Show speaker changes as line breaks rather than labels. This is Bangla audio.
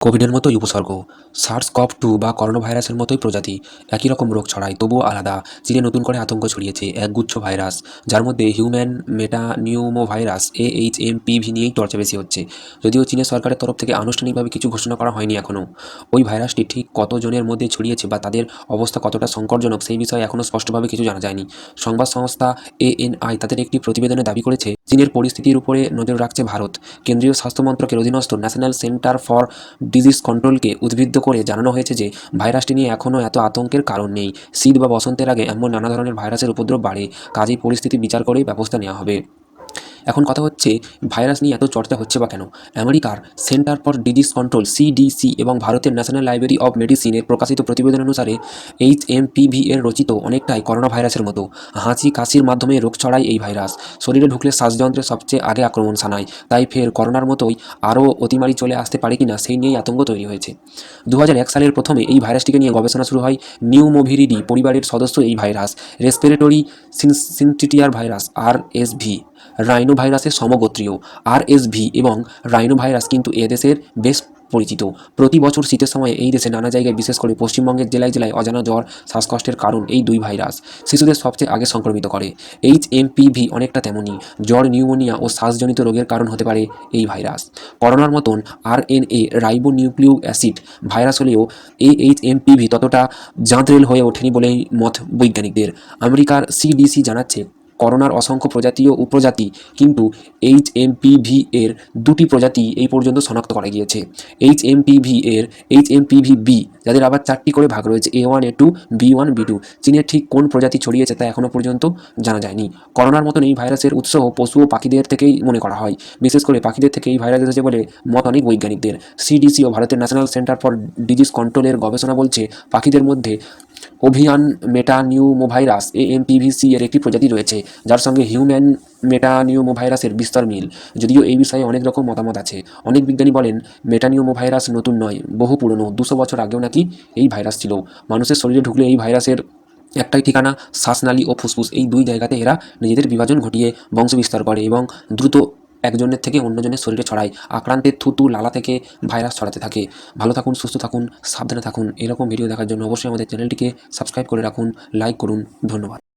কোভিডের মতোই উপসর্গ। সার্স কভ টু বা করোনা ভাইরাসের মতোই প্রজাতি। একই রকম রোগ ছড়ায়, তবুও আলাদা। চীনে নতুন করে আতঙ্ক ছড়িয়েছে একগুচ্ছ ভাইরাস, যার মধ্যে হিউম্যান মেটানিউমো ভাইরাস এ এইচ এম পিভি নিয়েই চর্চা বেশি হচ্ছে। যদিও চীনের সরকারের তরফ থেকে আনুষ্ঠানিকভাবে কিছু ঘোষণা করা হয়নি এখনও ওই ভাইরাসটি ঠিক কতজনের মধ্যে ছড়িয়েছে বা তাদের অবস্থা কতটা সংকটজনক সেই বিষয়ে এখনও স্পষ্টভাবে কিছু জানা যায়নি। সংবাদ সংস্থা এএনআই তাদের একটি প্রতিবেদনে দাবি করেছে, চীনের পরিস্থিতির উপরে নজর রাখছে ভারত। কেন্দ্রীয় স্বাস্থ্য মন্ত্রকের অধীনস্থ ন্যাশনাল সেন্টার ফর ডিজিজ কন্ট্রোলকে উদ্বিদ্ধ করে জানানো হয়েছে যে, ভাইরাসটি নিয়ে এখনও এত আতঙ্কের কারণ নেই। শীত বা বসন্তের আগে এমন নানা ধরনের ভাইরাসের উপদ্রব বাড়ে, কাজেই পরিস্থিতি বিচার করেই ব্যবস্থা নেওয়া হবে। এখন কথা হচ্ছে, ভাইরাস নিয়ে এত চর্চা হচ্ছে বা কেন? আমেরিকার Center for Disease Control CDC এবং ভারতের ন্যাশনাল লাইব্রেরি অব মেডিসিনের প্রকাশিত প্রতিবেদন অনুসারে এইচ এম পিভি এর রচিত অনেকটাই করোনা ভাইরাসের মতো। হাঁচি কাশির মাধ্যমে রোগ ছড়ায় এই ভাইরাস। শরীরে ঢুকলে শ্বাসযন্ত্রে সবচেয়ে আগে আক্রমণ শানায় তাই ফের করোনার মতোই আরও অতিমারি চলে আসতে পারে কিনা সেই নিয়েই আতঙ্ক তৈরি হয়েছে। দু হাজার এক সালের প্রথমে এই ভাইরাসটিকে নিয়ে গবেষণা শুরু হয় নিউমোভিরিডি পরিবারের সদস্য এই virus, respiratory syncytial virus, R S V. Rhino ভাইরাসের সমগোত্রীয়, আরএসভি এবং রাইনো ভাইরাস কিন্তু এদেশের বেশ পরিচিত। প্রতি বছর শীতের সময় এই দেশে নানা জায়গায়, বিশেষ করে পশ্চিমবঙ্গের জেলায় জেলায় অজানা জ্বর, শ্বাসকষ্টের কারণ এই দুই ভাইরাস শিশুদের সবচেয়ে আগে সংক্রমিত করে। এইচ এমপিভি অনেকটা তেমনই, জ্বর, নিউমোনিয়া ও শ্বাসজনিত রোগের কারণ হতে পারে এই ভাইরাস। করোনার মতন RNA ribonucleic acid virus হলেও এই এইচ এমপিভি ততটা জাঁতরেল হয়ে ওঠেনি বলেই মত বৈজ্ঞানিকদের। আমেরিকার সিডিসি জানাচ্ছে করোনার অসংখ্য প্রজাতি ও উপপ্রজাতি কিন্তু এইচ এমপিভি এর দুটি প্রজাতি এই পর্যন্ত শনাক্ত করা গিয়েছে। এইচ এমপিভি এর এইচ এমপিভি বি যাদের আবার চারটি করে ভাগ রয়েছে A one A two B one B two চীনের ঠিক কোন প্রজাতি ছড়িয়েছে তা এখনও পর্যন্ত জানা যায়নি। করোনার মতন এই ভাইরাসের উৎস পশু ও পাখিদের থেকেই মনে করা হয়। বিশেষ করে পাখিদের থেকে এই ভাইরাস এসেছে বলে মত অনেক বৈজ্ঞানিকদের। সিডিসি ও ভারতের ন্যাশনাল সেন্টার ফর ডিজিজ কন্ট্রোলের গবেষণা বলছে, পাখিদের মধ্যে ওভিয়ান মেটানিউমোভাইরাস, এএমপিভিসি এর একটি প্রজাতি রয়েছে, যার সঙ্গে হিউম্যান মেটানিউমোভাইরাসের বিস্তর মিল। যদিও এই বিষয়ে অনেক রকম মতামত আছে। অনেক বিজ্ঞানী বলেন, মেটানিউমোভাইরাস নতুন নয়, বহু পুরনো, দুশো বছর আগেও নাকি এই ভাইরাস ছিল। মানুষের শরীরে ঢুকলে এই ভাইরাসের একটাই ঠিকানা শ্বাসনালী ও ফুসফুস। এই দুই জায়গাতে এরা নিজেদের বিভাজন ঘটিয়ে বংশবিস্তার করে এবং দ্রুত একজনের থেকে অন্যজনের শরীরে ছড়ায়। আক্রান্তের থুতু, লালা থেকে ভাইরাস ছড়াতে থাকে। ভালো থাকুন, সুস্থ থাকুন, সাবধানে থাকুন। এরকম ভিডিও দেখার জন্য অবশ্যই আমাদের চ্যানেলটিকে সাবস্ক্রাইব করে রাখুন লাইক করুন। ধন্যবাদ।